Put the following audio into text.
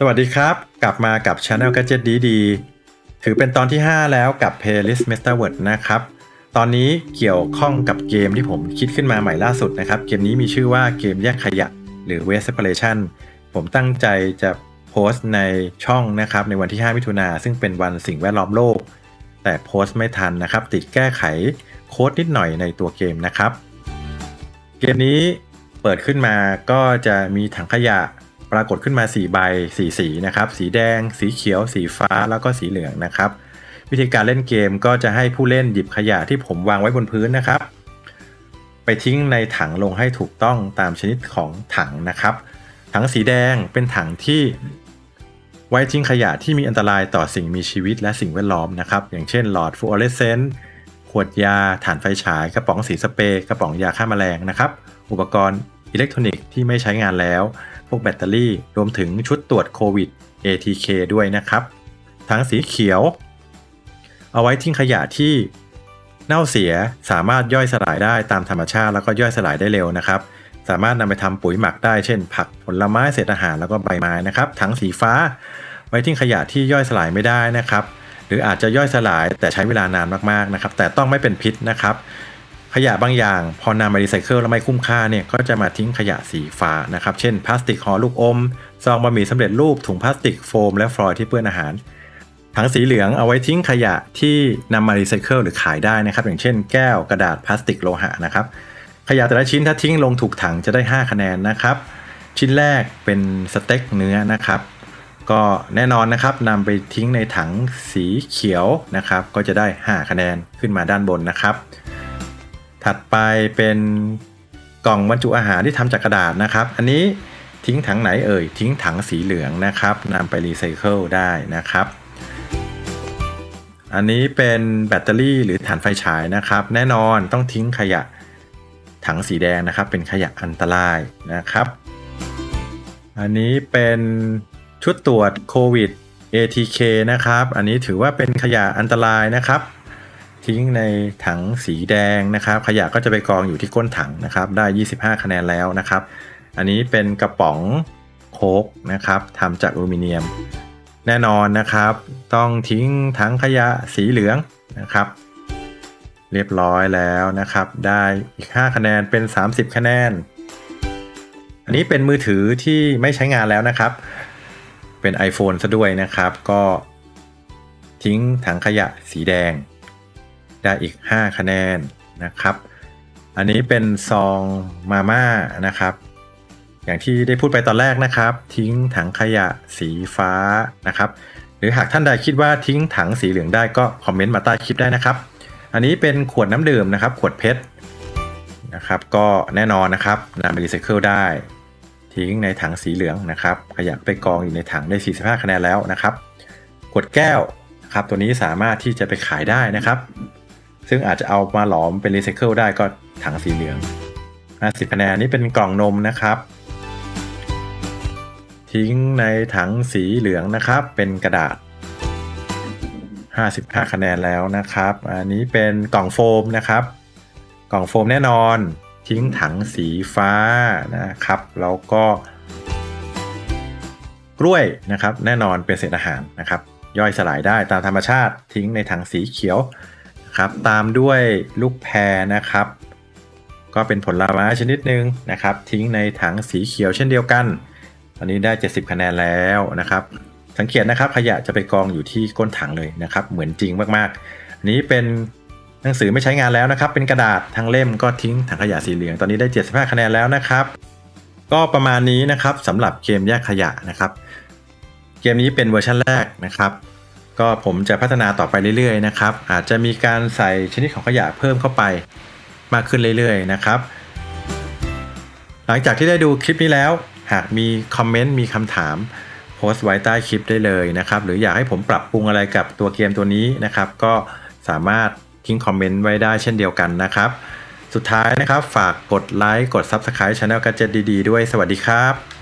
สวัสดีครับ กลับมากับ Channel Gadget ดีดี ถือเป็นตอนที่ 5 แล้วกับ Playlist Master Word นะครับ ตอนนี้เกี่ยวข้องกับเกมที่ผมคิดขึ้นมาใหม่ล่าสุดนะครับ เกมนี้มีชื่อว่าเกมแยกขยะ หรือ Waste Separation ผมตั้งใจจะโพสต์ในช่องนะครับ ในวันที่ 5 มิถุนาซึ่งเป็นวันสิ่งแวดล้อมโลก แต่โพสต์ไม่ทันนะครับ ติดแก้ไขโค้ดนิดหน่อยในตัวเกมนะครับ เกมนี้เปิดขึ้นมาก็จะมีถังขยะ ปรากฏขึ้นมา 4 ใบ4สีนะครับ สีแดง สีเขียว สีฟ้าแล้วก็สีเหลืองนะครับ วิธีการเล่นเกมก็จะให้ผู้เล่นหยิบขยะที่ผมวางไว้บนพื้นนะครับ ไปทิ้งในถังลงให้ถูกต้องตามชนิดของถังนะครับ ถังสีแดงเป็นถังที่ไว้ทิ้งขยะที่มีอันตรายต่อสิ่งมีชีวิตและสิ่งแวดล้อมนะครับ อย่างเช่นหลอดฟลูออเรสเซนต์ขวดยาถ่านไฟฉาย กระป๋องสีสเปรย์กระป๋องยาฆ่าแมลงนะครับ อุปกรณ์อิเล็กทรอนิกส์ที่ไม่ใช้งานแล้ว พวกแบตเตอรี่ รวมถึงชุดตรวจโควิด ATK ด้วยนะครับ ถังสีเขียว เอาไว้ทิ้งขยะที่เน่าเสียสามารถย่อยสลายได้ตามธรรมชาติแล้วก็ย่อยสลายได้เร็วนะครับ สามารถนำไปทำปุ๋ยหมักได้เช่น ผักผลไม้เศษอาหารแล้วก็ใบไม้นะครับถังสีฟ้า ไว้ทิ้งขยะที่ย่อยสลายไม่ได้นะครับ หรืออาจจะย่อยสลายแต่ใช้เวลานานมากๆนะครับ แต่ต้องไม่เป็นพิษนะครับ ขยะบางอย่าง พอนำมารีไซเคิลแล้วไม่คุ้มค่าเนี่ยก็จะมาทิ้งขยะสีฟ้านะครับ เช่นพลาสติกห่อลูกอมซองบะหมี่สำเร็จรูปถุงพลาสติกโฟมและฟลอยที่เปื้อนอาหารถังสีเหลืองเอาไว้ทิ้งขยะที่นำมารีไซเคิลหรือขายได้นะครับ อย่างเช่นแก้วกระดาษพลาสติกโลหะนะครับ ขยะแต่ละชิ้นถ้าทิ้งลงถูกถังจะได้ 5 คะแนนนะครับ ชิ้นแรกเป็นสเต็กเนื้อนะครับ ก็แน่นอนนะครับนำไปทิ้งในถังสีเขียวนะครับ ก็จะได้ 5 คะแนนขึ้นมาด้านบนนะครับ ถัดไปเป็นกล่องบรรจุอาหารที่ทำจากกระดาษนะครับ อันนี้ทิ้งถังไหนเอ่ย ทิ้งถังสีเหลืองนะครับนำไปรีไซเคิลได้นะครับ อันนี้เป็นแบตเตอรี่หรือถ่านไฟฉายนะครับ แน่นอนต้องทิ้งขยะถังสีแดงนะครับ เป็นขยะอันตรายนะครับ อันนี้เป็นชุดตรวจโควิด ATK นะครับ อันนี้ถือว่าเป็นขยะอันตรายนะครับ ทิ้งในถังสีแดงนะครับ ขยะก็จะไปกองอยู่ที่ก้นถังนะครับ ได้ 25 คะแนนแล้วนะครับ อันนี้เป็นกระป๋องโค้กนะครับทำจากอลูมิเนียม แน่นอนนะครับ ต้องทิ้งถังขยะสีเหลืองนะครับ เรียบร้อยแล้วนะครับ ได้อีก 5 คะแนนเป็น 30 คะแนน อันนี้เป็นมือถือที่ไม่ใช้งานแล้วนะครับ เป็น iPhone ซะด้วยนะครับ ก็ทิ้งถังขยะสีแดง ได้อีก 5 คะแนนนะครับ อันนี้เป็นซองมาม่านะครับ อย่างที่ได้พูดไปตอนแรกนะครับ ทิ้งถังขยะสีฟ้านะครับ หรือหากท่านใดคิดว่าทิ้งถังสีเหลืองได้ก็คอมเมนต์มาใต้คลิปได้นะครับ อันนี้เป็นขวดน้ำดื่มนะครับ ขวดเพชรนะครับก็แน่นอนนะครับนำไปรีไซเคิลได้ ทิ้งในถังสีเหลืองนะครับ ขยะไปกองอยู่ในถังได้ 45 คะแนนแล้วนะครับ ขวดแก้วนะครับตัวนี้สามารถที่จะไปขายได้นะครับ ซึ่งอาจจะเอามาหลอมเป็นรีไซเคิลได้ก็ถังสีเหลือง 50คะแนนนี่เป็นกล่องนมนะครับ ทิ้งในถังสีเหลืองนะครับ เป็นกระดาษ 55 คะแนนแล้วนะครับ อันนี้เป็นกล่องโฟมนะครับ กล่องโฟมแน่นอน ทิ้งถังสีฟ้านะครับ แล้วก็กล้วยนะครับ แน่นอนเป็นเศษอาหารนะครับ ย่อยสลายได้ตามธรรมชาติ ทิ้งในถังสีเขียว นะครับ ตามด้วยลูกแพรนะครับ ก็เป็นผลไม้ชนิดหนึ่งนะครับ ทิ้งในถังสีเขียวเช่นเดียวกันตอนนี้ได้ 70 คะแนนแล้วนะครับ สังเกตนะครับขยะจะไปกองอยู่ที่ก้นถังเลยนะครับ เหมือนจริงมากๆอันนี้เป็นหนังสือไม่ใช้งานแล้วนะครับ เป็นกระดาษทั้งเล่มก็ทิ้งถังขยะสีเหลือง ตอนนี้ได้ 75 คะแนนแล้วนะครับ ก็ประมาณนี้นะครับสำหรับเกมแยกขยะนะครับ เกมนี้เป็นเวอร์ชันแรกนะครับ ก็ผมจะพัฒนาต่อไปเรื่อยๆนะครับ อาจจะมีการใส่ชนิดของขยะเพิ่มเข้าไปมากขึ้นเรื่อยๆนะครับ หลังจากที่ได้ดูคลิปนี้แล้ว หากมีคอมเมนต์มีคำถามโพสต์ไว้ใต้คลิปได้เลยนะครับ หรืออยากให้ผมปรับปรุงอะไรกับตัวเกมตัวนี้นะครับ ก็สามารถทิ้งคอมเมนต์ไว้ได้เช่นเดียวกันนะครับ สุดท้ายนะครับฝากกดไลค์กด Subscribe Channel กัจเจ็ดดีๆด้วยสวัสดีครับ